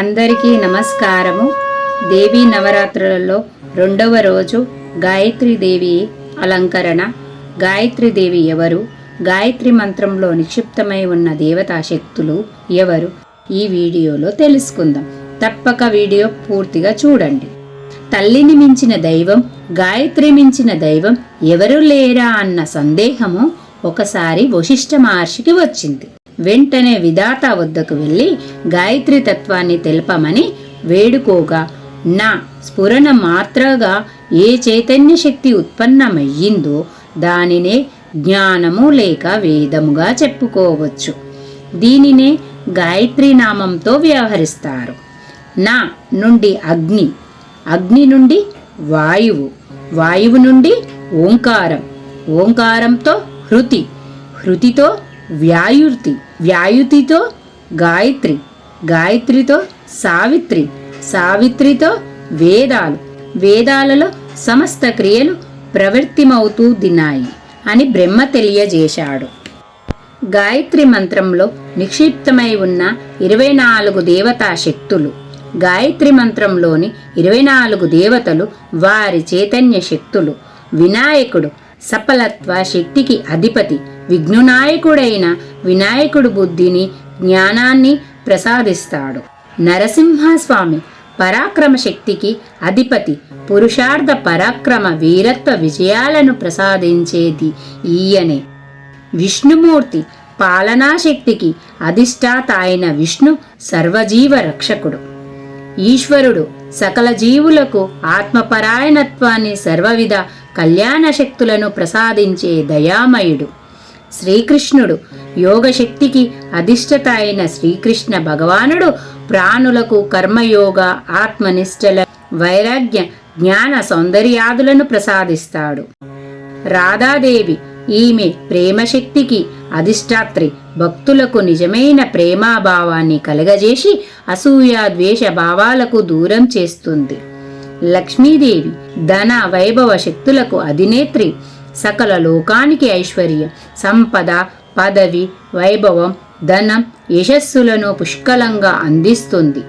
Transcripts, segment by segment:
అందరికీ నమస్కారము. దేవీ నవరాత్రులలో రెండవ రోజు గాయత్రి దేవి అలంకరణ. గాయత్రీదేవి ఎవరు? గాయత్రి మంత్రంలో నిక్షిప్తమై ఉన్న దేవతా శక్తులు ఎవరు? ఈ వీడియోలో తెలుసుకుందాం. తప్పక వీడియో పూర్తిగా చూడండి. తల్లిని మించిన దైవం గాయత్రి మించిన దైవం ఎవరు లేరా అన్న సందేహము ఒకసారి వశిష్ఠ మహర్షికి వచ్చింది. వెంటనే విధాత వద్దకు వెళ్ళి గాయత్రి తత్వాన్ని తెలపమని వేడుకోగా నా స్ఫురణ మాత్రగా ఏ చైతన్య శక్తి ఉత్పన్నమయ్యిందో దానినే జ్ఞానము లేక వేదముగా చెప్పుకోవచ్చు. దీనినే గాయత్రి నామంతో వ్యవహరిస్తారు. నా నుండి అగ్ని అగ్ని నుండి వాయువు వాయువు నుండి ఓంకారం ఓంకారంతో హృతి హృతితో వ్యాయుర్తి. వ్యాయుతితో గాయత్రి. గాయత్రితో సావిత్రి. సావిత్రితో వేదాలు. వేదాలలో సమస్త క్రియలు ప్రవృత్తిమవుతూ దినాయి అని బ్రహ్మ తెలియజేశాడు. గాయత్రి మంత్రంలో నిక్షిప్తమై ఉన్న ఇరవై నాలుగు దేవతా శక్తులు. గాయత్రి మంత్రంలోని ఇరవై నాలుగు దేవతలు వారి చైతన్య శక్తులు. వినాయకుడు సఫలత్వ శక్తికి అధిపతి. విఘ్నునాయకుడైన వినాయకుడు బుద్ధిని జ్ఞానాన్ని ప్రసాదిస్తాడు. నరసింహస్వామి పరాక్రమ శక్తికి అధిపతి. పురుషార్థ పరాక్రమ వీరత్వ విజయాలను ప్రసాదించేది ఈయనే. విష్ణుమూర్తి పాలనాశక్తికి అధిష్టాత అయిన విష్ణు సర్వజీవ రక్షకుడు. ఈశ్వరుడు సకల జీవులకు ఆత్మపరాయణత్వాన్ని సర్వవిధ కళ్యాణ శక్తులను ప్రసాదించే దయామయుడు. శ్రీకృష్ణుడు యోగశక్తికి అధిష్ఠత అయిన శ్రీకృష్ణ భగవానుడు ప్రాణులకు కర్మయోగ ఆత్మనిష్టల వైరాగ్య జ్ఞాన సౌందర్యాదులను ప్రసాదిస్తాడు. రాధాదేవి ఈమె ప్రేమశక్తికి అధిష్టాత్రి భక్తులకు నిజమైన ప్రేమాభావాన్ని కలగజేసి అసూయ ద్వేష భావాలకు దూరం చేస్తుంది. లక్ష్మీదేవి ధన వైభవ శక్తులకు అధినేత్రి సకల లోకానికి ఐశ్వర్యం సంపద పదవి వైభవం ధనం యశస్సులను పుష్కలంగా అందిస్తుంది.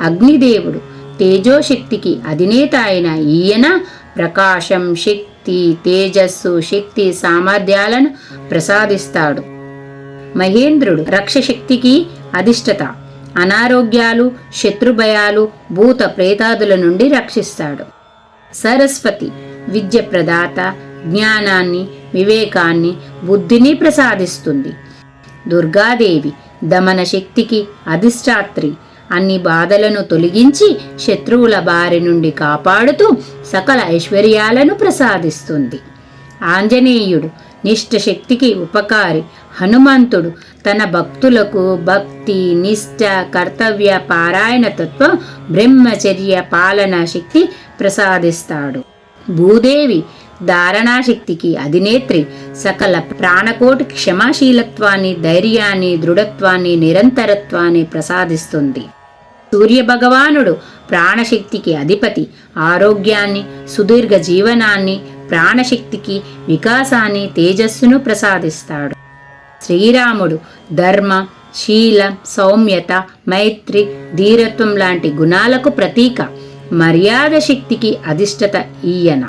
అగ్నిదేవుడు తేజోశక్తికి అధినేత అయిన ఈయన ప్రకాశం శక్తి తేజస్సు శక్తి సామర్థ్యాలను ప్రసాదిస్తాడు. మహేంద్రుడు రక్షశక్తికి అధిష్ఠత. అనారోగ్యాలు శత్రుభయాలు భూత ప్రేతాదుల నుండి రక్షిస్తాడు. సరస్వతి విద్య ప్రదాత జ్ఞానాన్ని వివేకాన్ని బుద్ధిని ప్రసాదిస్తుంది. దుర్గాదేవి దమన శక్తికి అధిష్టాత్రి. అన్ని బాధలను తొలగించి శత్రువుల బారి నుండి కాపాడుతూ సకల ఐశ్వర్యాలను ప్రసాదిస్తుంది. ఆంజనేయుడు నిష్ఠ శక్తికి ఉపకారి. హనుమంతుడు తన భక్తులకు భక్తి నిష్ఠ కర్తవ్య పారాయణ తత్వం బ్రహ్మచర్య పాలన శక్తి ప్రసాదిస్తాడు. భూదేవి ధారణాశక్తికి అధినేత్రి. సకల ప్రాణకోటి క్షమాశీలత్వాన్ని ధైర్యాన్ని దృఢత్వాన్ని నిరంతరత్వాన్ని ప్రసాదిస్తుంది. సూర్యభగవానుడు ప్రాణశక్తికి అధిపతి. ఆరోగ్యాన్ని సుదీర్ఘ జీవనాన్ని ప్రాణశక్తికి వికాసాన్ని తేజస్సును ప్రసాదిస్తాడు. శ్రీరాముడు ధర్మ శీలం సౌమ్యత మైత్రి ధీరత్వం లాంటి గుణాలకు ప్రతీక. మర్యాద శక్తికి అధిష్ఠత ఈయన.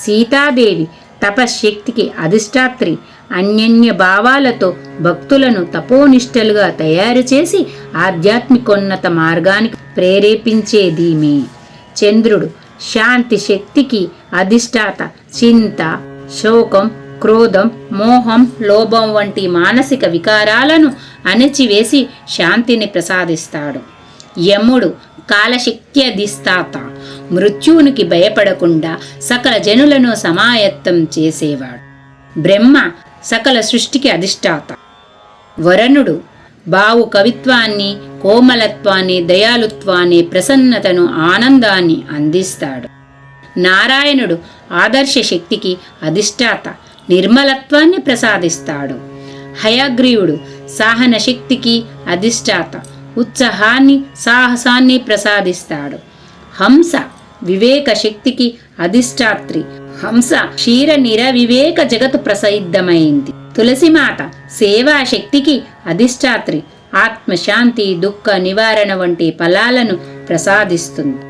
సీతాదేవి తపశ్శక్తికి అధిష్టాత్రి అన్యన్య భావాలతో భక్తులను తపోనిష్టలుగా తయారు చేసి ఆధ్యాత్మికోన్నత మార్గానికి ప్రేరేపించేదీమే చంద్రుడు శాంతి శక్తికి అధిష్టాత చింత శోకం క్రోధం మోహం లోభం వంటి మానసిక వికారాలను అణచివేసి శాంతిని ప్రసాదిస్తాడు. యముడు కాలశక్త్యధిస్తాత మృత్యువునికి భయపడకుండా సకల జనులను సమాయత్తం చేసేవాడు. బ్రహ్మ సకల సృష్టికి అధిష్టాత. వరణుడు బావు కవిత్వాన్ని కోమలత్వాన్ని దయాలుత్వాన్ని ప్రసన్నతను ఆనందాన్ని అందిస్తాడు. నారాయణుడు ఆదర్శ శక్తికి అధిష్టాత నిర్మలత్వాన్ని ప్రసాదిస్తాడు. హయగ్రీవుడు సాహన శక్తికి అధిష్టాత ఉత్సాహాన్ని సాహసాన్ని ప్రసాదిస్తాడు. హంస వివేక శక్తికి అధిష్టాత్రి హంస క్షీర నిర వివేక జగత్తు ప్రసిద్ధమైంది. తులసిమాత సేవా శక్తికి అధిష్టాత్రి ఆత్మశాంతి దుఃఖ నివారణ వంటి ఫలాలను ప్రసాదిస్తుంది.